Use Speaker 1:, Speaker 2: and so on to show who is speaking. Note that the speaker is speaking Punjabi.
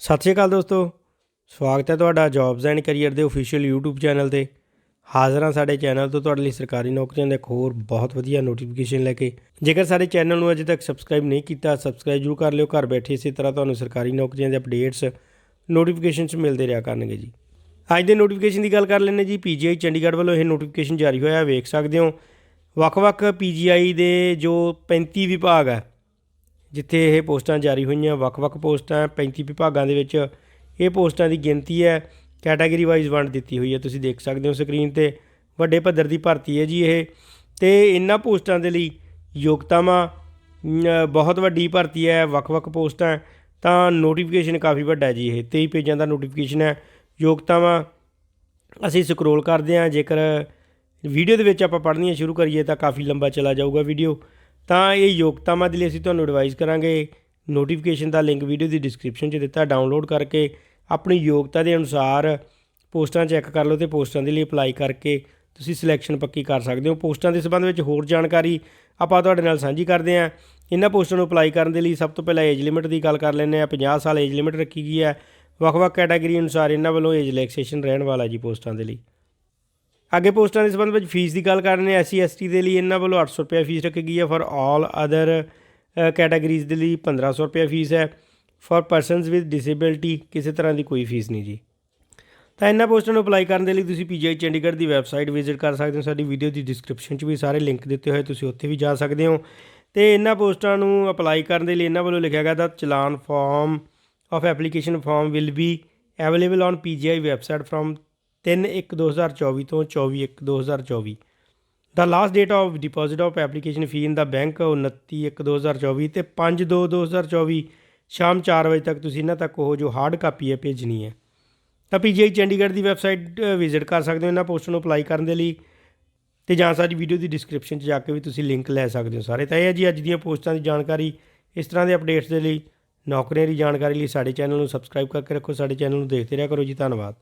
Speaker 1: ਸਤਿ ਸ਼੍ਰੀ ਅਕਾਲ ਦੋਸਤੋ। ਸਵਾਗਤ ਹੈ ਤੁਹਾਡਾ ਜੌਬਸ ਐਂਡ ਕੈਰੀਅਰ ਦੇ ਅਫੀਸ਼ੀਅਲ YouTube ਚੈਨਲ ਤੇ। ਹਾਜ਼ਰ ਹਾਂ ਸਾਡੇ ਚੈਨਲ ਤੋਂ ਤੁਹਾਡੇ ਲਈ ਸਰਕਾਰੀ ਨੌਕਰੀਆਂ ਦਾ ਇੱਕ ਹੋਰ ਬਹੁਤ ਵਧੀਆ ਨੋਟੀਫਿਕੇਸ਼ਨ ਲੈ ਕੇ। ਜੇਕਰ ਸਾਡੇ ਚੈਨਲ ਨੂੰ ਅਜੇ ਤੱਕ ਸਬਸਕ੍ਰਾਈਬ ਨਹੀਂ ਕੀਤਾ ਸਬਸਕ੍ਰਾਈਬ ਜ਼ਰੂਰ ਕਰ ਲਿਓ। ਘਰ ਬੈਠੇ ਇਸੇ ਤਰ੍ਹਾਂ ਤੁਹਾਨੂੰ ਸਰਕਾਰੀ ਨੌਕਰੀਆਂ ਦੇ ਅਪਡੇਟਸ ਨੋਟੀਫਿਕੇਸ਼ਨਸ ਮਿਲਦੇ ਰਿਹਾ ਕਰਨਗੇ ਜੀ। ਅੱਜ ਦੇ ਨੋਟੀਫਿਕੇਸ਼ਨ ਦੀ ਗੱਲ ਕਰ ਲੈਂਦੇ ਜੀ। ਪੀਜੀਆਈ ਚੰਡੀਗੜ੍ਹ ਵੱਲੋਂ ਇਹ ਨੋਟੀਫਿਕੇਸ਼ਨ ਜਾਰੀ ਹੋਇਆ, ਵੇਖ ਸਕਦੇ ਹੋ। ਵੱਖ-ਵੱਖ ਪੀਜੀਆਈ ਦੇ ਜੋ 35 ਵਿਭਾਗ ਹੈ ਜਿੱਥੇ ਇਹ ਪੋਸਟਾਂ ਜਾਰੀ ਹੋਈਆਂ, ਵੱਖ-ਵੱਖ ਪੋਸਟਾਂ 35 ਵਿਭਾਗਾਂ ਦੇ ਵਿੱਚ ਇਹ ਪੋਸਟਾਂ ਦੀ ਗਿਣਤੀ ਹੈ ਕੈਟਾਗਰੀ ਵਾਈਜ਼ ਵੰਡ ਦਿੱਤੀ ਹੋਈ ਹੈ। ਤੁਸੀਂ ਦੇਖ ਸਕਦੇ ਹੋ ਸਕਰੀਨ ਤੇ, ਵੱਡੇ ਪੱਧਰ ਦੀ ਭਰਤੀ ਹੈ ਜੀ ਇਹ। ਤੇ ਇਹਨਾਂ ਪੋਸਟਾਂ ਦੇ ਲਈ ਯੋਗਤਾਵਾਂ ਬਹੁਤ ਵੱਡੀ ਭਰਤੀ ਹੈ, ਵੱਖ-ਵੱਖ ਪੋਸਟਾਂ, ਤਾਂ ਨੋਟੀਫਿਕੇਸ਼ਨ ਕਾਫੀ ਵੱਡਾ ਜੀ ਇਹ। 23 ਪੇਜਾਂ ਦਾ ਨੋਟੀਫਿਕੇਸ਼ਨ ਹੈ, ਯੋਗਤਾਵਾਂ, ਅਸੀਂ ਸਕਰੋਲ ਕਰਦੇ ਹਾਂ, ਜੇਕਰ ਵੀਡੀਓ ਦੇ ਵਿੱਚ ਆਪਾਂ ਪੜ੍ਹਨੀਆਂ ਸ਼ੁਰੂ ਕਰੀਏ ਤਾਂ ਕਾਫੀ ਲੰਬਾ ਚਲਾ ਜਾਊਗਾ ਵੀਡੀਓ ਤਾਂ ਇਹ ਯੋਗਤਾਵਾਂ ਦੇ ਲਈ ਅਸੀਂ ਤੁਹਾਨੂੰ ਐਡਵਾਈਸ ਕਰਾਂਗੇ ਨੋਟੀਫਿਕੇਸ਼ਨ ਦਾ ਲਿੰਕ ਵੀਡੀਓ ਦੀ ਡਿਸਕ੍ਰਿਪਸ਼ਨ 'ਚ ਦਿੱਤਾ ਡਾਊਨਲੋਡ ਕਰਕੇ ਆਪਣੀ ਯੋਗਤਾ ਦੇ ਅਨੁਸਾਰ ਪੋਸਟਾਂ ਚੈੱਕ ਕਰ ਲਓ ਤੇ ਪੋਸਟਾਂ ਦੇ ਲਈ ਅਪਲਾਈ ਕਰਕੇ ਤੁਸੀਂ ਸਿਲੈਕਸ਼ਨ ਪੱਕੀ ਕਰ ਸਕਦੇ ਹੋ। ਪੋਸਟਾਂ ਦੇ ਸੰਬੰਧ ਵਿੱਚ ਹੋਰ ਜਾਣਕਾਰੀ ਆਪਾਂ ਤੁਹਾਡੇ ਨਾਲ ਸਾਂਝੀ ਕਰਦੇ ਹਾਂ। ਇਹਨਾਂ ਪੋਸਟਾਂ ਨੂੰ ਅਪਲਾਈ ਕਰਨ ਦੇ ਲਈ ਸਭ ਤੋਂ ਪਹਿਲਾਂ ਏਜ ਲਿਮਿਟ ਦੀ ਗੱਲ ਕਰ ਲੈਂਦੇ ਹਾਂ। 50 ਸਾਲ ਏਜ ਲਿਮਿਟ ਰੱਖੀ ਗਈ ਹੈ। ਵੱਖ-ਵੱਖ ਕੈਟਾਗਰੀ ਅਨੁਸਾਰ ਇਹਨਾਂ ਵੱਲੋਂ ਏਜ ਰਿਲੈਕਸੇਸ਼ਨ ਰਹਿਣ ਵਾਲਾ ਜੀ ਪੋਸਟਾਂ ਦੇ ਲਈ। ਅੱਗੇ ਪੋਸਟਾਂ ਦੇ ਸੰਬੰਧ ਵਿੱਚ ਫੀਸ ਦੀ ਗੱਲ ਕਰਨੇ ਐਸਸੀ ਐਸਟੀ ਦੇ ਲਈ ਇਹਨਾਂ ਵੱਲੋਂ 800 ਰੁਪਏ ਫੀਸ ਰੱਖੀ ਗਈ ਹੈ ਫॉर ਆਲ ਅਦਰ ਕੈਟਾਗਰੀਜ਼ ਦੇ ਲਈ 1500 ਰੁਪਏ ਫੀਸ ਹੈ। ਫॉर ਪਰਸਨਸ ਵਿਦ ਡਿਸੇਬਿਲਟੀ ਕਿਸੇ ਤਰ੍ਹਾਂ ਦੀ ਕੋਈ ਫੀਸ ਨਹੀਂ ਜੀ। ਤਾਂ ਇਹਨਾਂ ਪੋਸਟਾਂ ਨੂੰ ਅਪਲਾਈ ਕਰਨ ਦੇ ਲਈ ਤੁਸੀਂ ਪੀਜੀਆਈ ਚੰਡੀਗੜ੍ਹ ਦੀ ਵੈਬਸਾਈਟ ਵਿਜ਼ਿਟ ਕਰ ਸਕਦੇ ਹੋ। ਸਾਡੀ ਵੀਡੀਓ ਦੀ ਡਿਸਕ੍ਰਿਪਸ਼ਨ 'ਚ ਵੀ ਸਾਰੇ ਲਿੰਕ ਦਿੱਤੇ ਹੋਏ ਤੁਸੀਂ ਉੱਥੇ ਵੀ ਜਾ ਸਕਦੇ ਹੋ। ਤੇ ਇਹਨਾਂ ਪੋਸਟਾਂ ਨੂੰ ਅਪਲਾਈ ਕਰਨ ਦੇ ਲਈ ਇਹਨਾਂ ਵੱਲੋਂ ਲਿਖਿਆ ਗਿਆ ਦਾ challan form of application form will be available on PGI website from 3/1/2024 ਤੋਂ 24/1/2024 the last date of deposit of application fee in the bank 29/1/2024 ਤੇ 5/2/2024 ਸ਼ਾਮ 4 ਵਜੇ ਤੱਕ ਤੁਸੀਂ ਇਹਨਾਂ ਤੱਕ ਉਹ ਜੋ ਹਾਰਡ ਕਾਪੀ ਹੈ ਭੇਜਣੀ ਹੈ। ਤਾਂ ਪੀਜੀਆਈ ਚੰਡੀਗੜ੍ਹ ਦੀ ਵੈਬਸਾਈਟ ਵਿਜ਼ਿਟ ਕਰ ਸਕਦੇ ਹੋ। ਇਹਨਾਂ ਪੋਸਟ ਨੂੰ ਅਪਲਾਈ ਕਰਨ ਦੇ ਲਈ ਤੇ ਜਾਂ ਸਾਡੀ ਵੀਡੀਓ ਦੀ ਡਿਸਕ੍ਰਿਪਸ਼ਨ 'ਚ ਜਾ ਕੇ ਵੀ ਤੁਸੀਂ ਲਿੰਕ ਲੈ ਸਕਦੇ ਹੋ ਸਾਰੇ। ਤਾਂ ਇਹ ਹੈ ਜੀ, ਅੱਜ ਦੀਆਂ ਪੋਸਟਾਂ ਦੀ ਜਾਣਕਾਰੀ। ਇਸ ਤਰ੍ਹਾਂ ਦੇ ਅਪਡੇਟਸ ਦੇ ਲਈ, ਨੌਕਰੀਆਂ ਦੀ ਜਾਣਕਾਰੀ ਲਈ ਸਾਡੇ ਚੈਨਲ ਨੂੰ ਸਬਸਕ੍ਰਾਈਬ ਕਰਕੇ ਰੱਖੋ। ਸਾਡੇ ਚੈਨਲ ਨੂੰ ਦੇਖਦੇ ਰਿਹਾ ਕਰੋ ਜੀ। ਧੰਨਵਾਦ।